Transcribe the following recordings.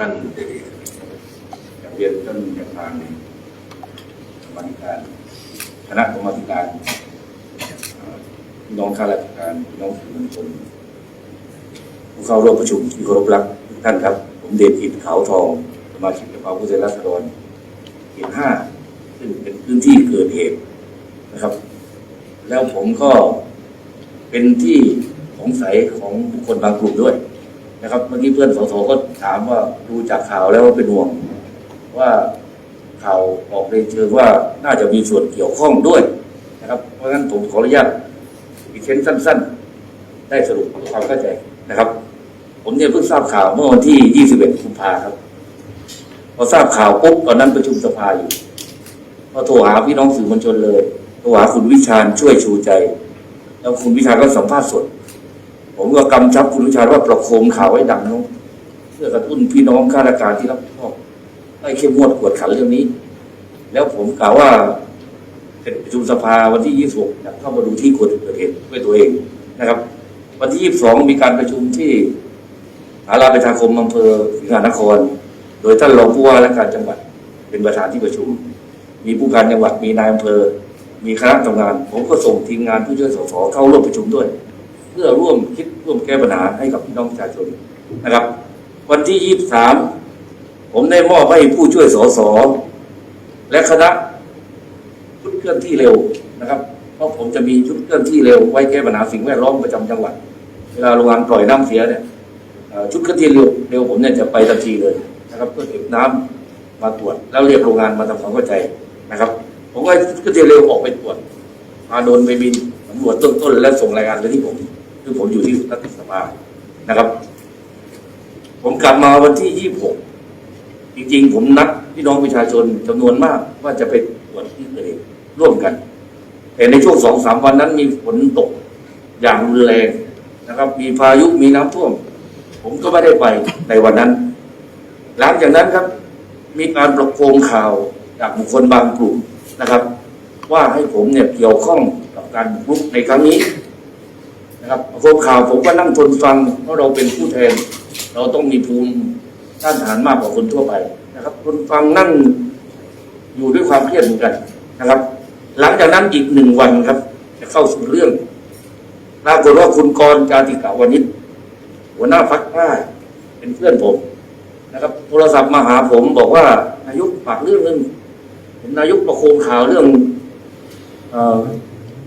ท่านอยากเรียนท่านประธานในกรรมาธิการคณะกรรมการน้องข้าราชการน้องสื่อมวลชนผู้เข้าร่วมประชุมที่เคารพรักทุกท่านครับ ผมเดชอินขาวทองสมาชิกสภาผู้แทนราษฎรเขตห้าซึ่งเป็นพื้นที่เกิดเหตุนะครับ แล้วผมก็เป็นที่สงสัยของบุคคลบางกลุ่มด้วย นะครับเมื่อกี้เพื่อนสสก็ถามว่าดูจากข่าวแล้วว่าเป็นห่วง ว่าข่าวออกในเชิงว่าน่าจะมีส่วนเกี่ยวข้องด้วยนะครับเพราะฉะนั้นผมขออนุญาตอีกเช่นสั้น ๆ ได้สรุปความเข้าใจนะครับ ผมเนี่ยเพิ่งทราบข่าวเมื่อวันที่ 21กุมภาครับ พอทราบข่าวปุ๊บตอนนั้นประชุมสภาอยู่ก็โทรหาพี่น้องสื่อมวลชนเลยโทรหาคุณวิชาญช่วยชูใจ แล้วคุณวิชาญก็สัมภาษณ์สด ผมก็กำชับคุณวิชาญว่าประโคมข่าวไว้ดังน้งเพื่อกระตุ้นพี่น้องข้าราชการที่รับผิดชอบให้เข้มงวดกวดขันเรื่องนี้ แล้วผมกล่าวว่าเสร็จประชุมสภาวันที่ 26จะเข้ามาดูที่เกิดเหตุด้วยตัวเองนะครับ วันที่ 22 มีการประชุมที่สาราประชาคมอำเภอสิงหานคร โดยท่านรองผู้ว่าราชการจังหวัดเป็นประธานที่ประชุม มีผู้การจังหวัดมีนายอำเภอ มีคณะทำงาน ผมก็ส่งทีมงานผู้ช่วยสสเข้าร่วมประชุมด้วย พื่อร่วมคิดร่วมแก้ปัญหาให้กับพี่น้องประชาชนนะครับ วันที่ 23 ผมได้มอบให้ผู้ช่วยสสและคณะชุดเคลื่อนที่เร็วนะครับเพราะผมจะมีชุดเคลื่อนที่เร็วไว้แก้ปัญหาสิ่งแวดล้อมประจำจังหวัด เวลาโรงงานปล่อยน้ำเสียเนี่ยชุดเคลื่อนที่เร็วเร็วผมเนี่ยจะไปทันทีเลยนะครับเพื่อเก็บน้ำมาตรวจ แล้วเรียกโรงงานมาทำความเข้าใจนะครับ ผมก็ชุดเคลื่อนที่เร็วออกไปตรวจพาโดนไปบินสำรวจต้นต้นและส่งรายงานไปที่ผม คือผมอยู่ที่รัฐสภานะครับ ผมกลับมาวันที่26จริงๆ ผมนัดพี่น้องประชาชนจำนวนมากว่าจะไปตรวจที่เกิดเหตุร่วมกัน แต่ในช่วงสองสามวันนั้นมีฝนตกอย่างรุนแรงนะครับ มีพายุมีน้ำท่วม ผมก็ไม่ได้ไปในวันนั้น หลังจากนั้นครับ มีการประโคมข่าวจากบุคคลบางกลุ่มนะครับ ว่าให้ผมเนี่ยเกี่ยวข้องกับการบุกรุกในครั้งนี้ โคข่าวผมก็นั่งทนฟัง เพราะเราเป็นผู้แทน เราต้องมีภูมิต้านทานมากกว่าคนทั่วไปนะครับทนฟังนั่งอยู่ด้วยความเครียดเหมือนกันนะครับ หลังจากนั้นอีกหนึ่งวันครับ จะเข้าสู่เรื่องปรากฏว่าคุณกรณ์จาติกาวนิชหัวหน้าพักกล้เป็นเพื่อนผมนะครับ โทรศัพท์มาหาผมบอกว่านายกฝากเรื่องนึงเห็นนายกประโคมข่าวเรื่อง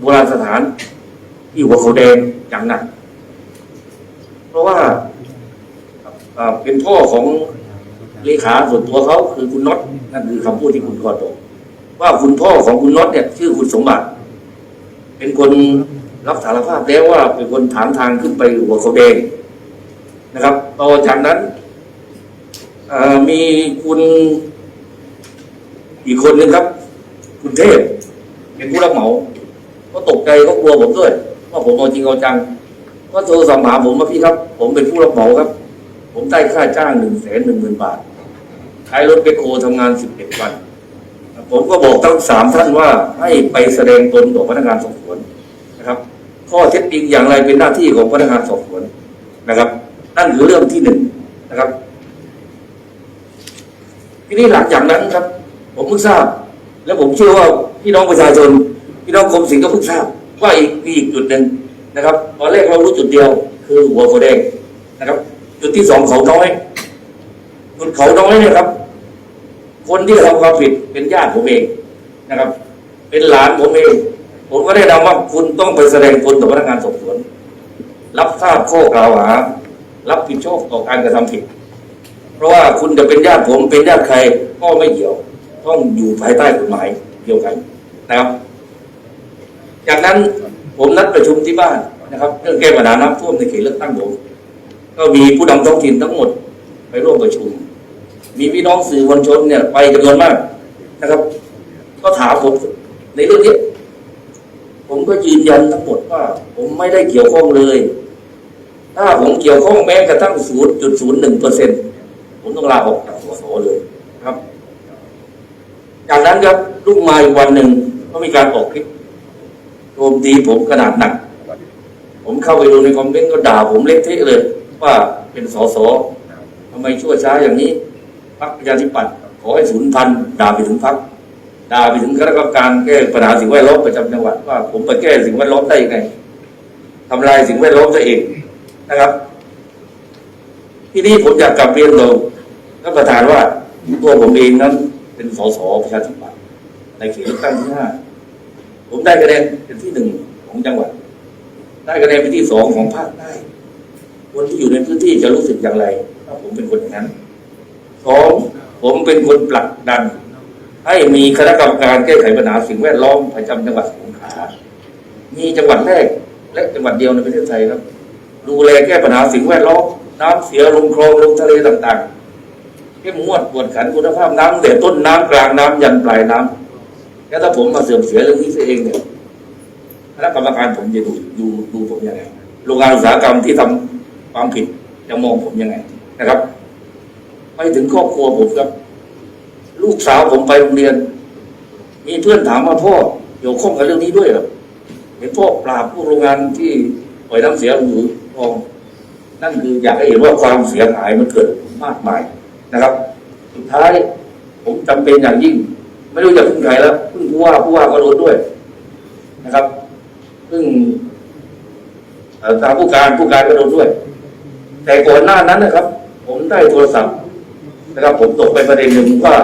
โบราณสถาน ที่หัวเขาแดงอย่างหนักเพราะว่าเป็นพ่อของเลขาส่วนตัวเขาคือคุณน็อตนั่นคือคำพูดที่คุณกรณ์บอกว่าคุณพ่อของคุณน็อตเนี่ย ชื่อคุณสมบัติ เป็นคนรับสารภาพแล้วว่าเป็นคนถามทางขึ้นไปหัวเขาแดงนะครับต่อจากนั้นมีคุณอีกคนหนึ่งครับ คุณเทพเป็นผู้รับเหมา ก็ตกใจก็กลัวผมด้วย ว่าผมเอาจริงเอาจังก็โทรศัพท์หาผมว่าพี่ครับ ผมเป็นผู้รับเหมาครับ ผมได้ค่าจ้างหนึ่งแสนหนึ่งหมื่นบาทใช้รถเบคโคทำงานสิบเอ็ดวัน ผมก็บอกทั้งสามท่านว่าให้ไปแสดงตนต่อพนักงานสอบสวนนะครับ ข้อเท็จจริงอย่างไรเป็นหน้าที่ของพนักงานสอบสวนนะครับนั่นคือเรื่องที่หนึ่งนะครับ ทีนี้หลังจากนั้นครับ ผมเพิ่งทราบ และผมเชื่อว่าพี่น้องประชาชน พี่น้องกรมศิลป์ก็เพิ่งทราบ ว่าอีกมีอีกจุดหนึ่งนะครับ ตอนแรกเรารู้จุดเดียว คือหัวโคแดงนะครับ จุดที่สองเขาน้อยจุดเขาน้อยเนี่ยครับ คนที่ทำความผิดเป็นญาติผมเองนะครับ เป็นหลานผมเอง ผมก็ได้นำว่าคุณต้องไปแสดงตนต่อพนักงานสอบสวน รับทราบข้อกล่าวหา รับผิดชอบต่อการกระทำผิด เพราะว่าคุณจะเป็นญาติผมเป็นญาติใครก็ไม่เกี่ยว ต้องอยู่ภายใต้กฎหมายเดียวกันนะครับ จากนั้นผมนัดประชุมที่บ้านนะครับเรื่องแก้ปัญหาน้ำท่วมในเขตเลือกตั้งผมก็มีผู้นำท้องถิ่นทั้งหมดไปร่วมประชุม มีพี่น้องสื่อมวลชนเนี่ยไปจำนวนมากนะครับ ก็ถามผมในเรื่องนี้ ผมก็ยืนยันทั้งหมดว่า ผมไม่ได้เกี่ยวข้องเลย ถ้าผมเกี่ยวข้องแม้กระทั่ง 0.01เปอร์เซ็นผมต้องลาออกจากสสเลยครับ จากนั้นครับรุ่งมาอีกวันหนึ่งก็มีการออกคลิป มตีผมขนาดหนัก ผมเข้าไปดูในคอมเมนต์ก็ด่าผมเละเทะเลย ว่าเป็นสสทำไมชั่วช้าอย่างนี้พรรคประชาธิปัตย์ขอให้สูญพันธุ์ด่าไปถึงพรรคด่าไปถึงคณะกรรมการแก้ปัญหาสิ่งแวดล้อมประจำจังหวัดว่าผมไปแก้สิ่งแวดล้อมได้ยังไงทำลายสิ่งแวดล้อมซะเองนะครับ ทีนี้ผมอยากกลับเรียนต่อท่านประธานว่าตัวผมเองนั้นเป็นสสประชาธิปัตย์ในเขตเลือกตั้งที่ห้า ผมได้คะแนนเป็นที่หนึ่งของจังหวัด ได้คะแนนเป็นที่สองของภาคใต้คนที่อยู่ในพื้นที่จะรู้สึกอย่างไรถ้าผมเป็นคนอย่างนั้นสองผมเป็นคนผลักดัน ให้มีคณะกรรมการแก้ไขปัญหาสิ่งแวดล้อมประจำจังหวัดสงขลามีจังหวัดแรกและจังหวัดเดียวในประเทศไทยครับ ดูแลแก้ปัญหาสิ่งแวดล้อมน้ำเสียลงคลองลงทะเลต่างๆเข้มงวดกวดขันคุณภาพน้ำตั้งแต่ต้นน้ำกลางน้ำยันปลายน้ำ แล้วถ้าผมมาเสื่อมเสียเรื่องนี้เสียเองเนี่ยคณะกรรมการผมจะดูดูดูผมยังไงโรงงานอุตสาหกรรมที่ทำความผิดจะมองผมยังไงนะครับไปถึงครอบครัวผมครับ ลูกสาวผมไปโรงเรียน มีเพื่อนถามว่าพ่อเกี่ยวข้องกับเรื่องนี้ด้วยเหรอเห็นพ่อปราบพวกโรงงานที่ปล่อยน้ำเสียหรือทองนั่นคืออยากให้เห็นว่าความเสียหายมันเกิดมากมายนะครับ สุดท้ายผมจำเป็นอย่างยิ่ง ไม่รู้จะพึ่งใครแล้วพึ่งผู้ว่าผู้ว่าก็โดนด้วยนะครับพึ่งทางผู้การผู้การก็โดนด้วย แต่ก่อนหน้านั้นนะครับ ผมได้โทรศัพท์นะครับผมตกไปประเด็นหนึ่งว่า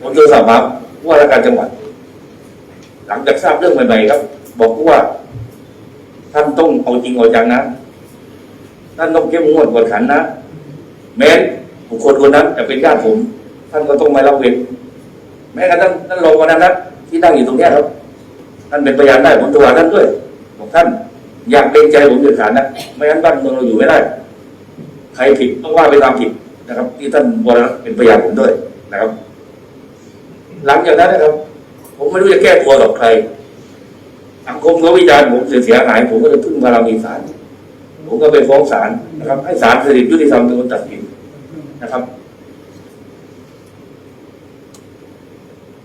ผมโทรศัพท์มาผู้ว่าราชการจังหวัด หลังจากทราบเรื่องใหม่ๆครับ บอกผู้ว่า ท่านต้องเอาจริงเอาจังนะท่านต้องเข้มงวดกวดขันนะแม้บุคคลคนนั้นจะเป็นญาติผม ท่านก็ต้องไม่ละเว้น แม้กระทั่งท่านรองวันนั้นที่นั่งอยู่ตรงนี้ครับ ท่านเป็นพยานได้ผมตัวท่านด้วยบอกท่านอยากเป็นใจผมเดือดขาดนะไม่งั้นบ้านเมืองเราอยู่ไม่ได้ ใครผิดต้องว่าไปตามผิดนะครับ ที่ท่านวรรัตน์เป็นพยานผมด้วยนะครับ หลังจากนั้นนะครับ ผมไม่รู้จะแก้ตัวกับใครสังคมก็วิจารณ์ผมเสียหาย ผมก็เลยพึ่งพลังอีสานผมก็ไปฟ้องศาลนะครับ ให้ศาลสิริยุติธรรมเป็นคนตัดสินนะครับ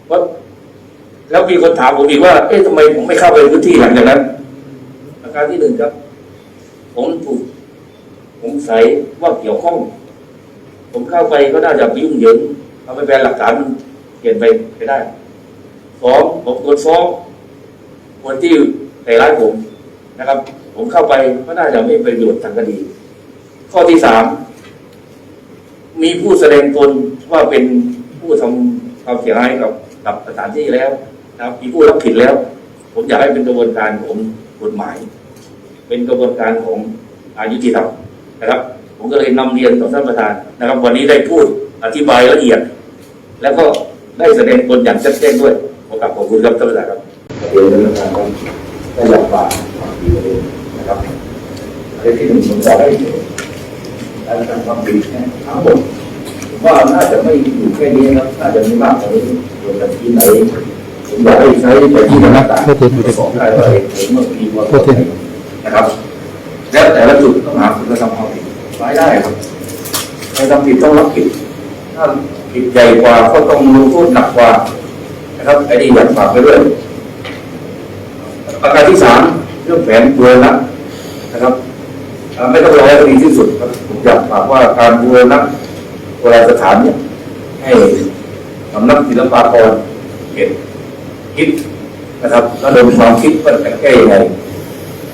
ว่าแล้วมีคนถามผมอีกว่า เอ๊ะทำไมผมไม่เข้าไปพื้นที่หลังจากนั้นประการที่หนึ่งครับ ผมถูกผมใส่ว่าเกี่ยวข้อง ผมเข้าไปก็น่าจะยุ่งเหยิงเอาไปแปลหลักฐานมันเปลี่ยนไปไปได้สองผมโดนฟ้องคนที่ใส่ร้ายผมนะครับ ผมเข้าไปก็น่าจะไม่เป็นประโยชน์ทางคดี ข้อที่สามมีผู้แสดงตนว่าเป็นผู้ทำความเสียหายกับ กับสถานที่แล้วนะครับมีผู้รับผิดแล้ว ผมอยากให้เป็นกระบวนการของกฎหมาย เป็นกระบวนการของอายุติธรรมนะครับ ผมก็เลยนำเรียนต่อท่านประธานนะครับ วันนี้ได้พูดอธิบายละเอียด แล้วก็ได้แสดงตนอย่างชัดเจนด้วยขอกราบขอบคุณครับท่านประธานครับเรียนท่านประธานครับได้รับฟังความดีเลยนะครับประเด็นที่หนึ่งผมบอกให้การทำความดีเนี่ยทั้งหมดผมว่าน่าจะไม่อยู่แค่นี้นะครับน่าจะมีมากกว่านี้ส่ว นจะที่ไหนผมอยากให้ใช้ไปที่หน้าต่างสองได้เลยเมื่อกี้ว่านะครับแล้วแต่ละจุดต้องหาคุณธรรมความผิดไว้ได้ครับใครทำผิดต้องรับผิดถ้าผิดใหญ่กว่าก็ต้องลงโทษหนักกว่า นะครับไอ้นี่อยากฝากไปด้วยประการที่สามเรื่องแผนบูรณะนะครับไม่ต้องรอให้คดีที่สุดครับผมอยากฝากว่าการบูรณะโบราณสถานเนี่ยให้ สำนักศิลปากรเก็บคิดนะครับแล้วเดินความคิดว่าจะแก้ยังไง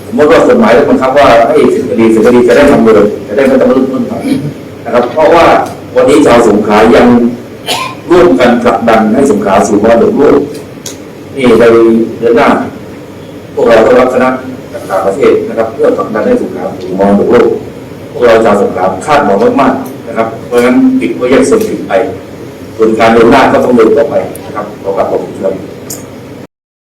สมมติว่ากฎหมายบังคับว่าให้สิทธิคดีสิทธิคดีจะได้ทำเลยจะได้ไม่ต้องรุ่นรุ่นไปนะครับ เพราะว่าวันนี้ชาวสงขลายังร่วมกันผลักดันให้สงขลาสู่มรดกโลกนี่ในเดือนหน้า พวกเราต้องรับคณะต่างประเทศนะครับ เพื่อผลักดันให้สงขลาสู่มรดกโลกพวกเราชาวสงขลาคาดหวังมากๆนะครับ เพราะฉะนั้นติดก็แยกส่วนติดไป ส่วนการเดินหน้าก็ต้องเดินต่อไปนะครับขอกราบขอบคุณครับ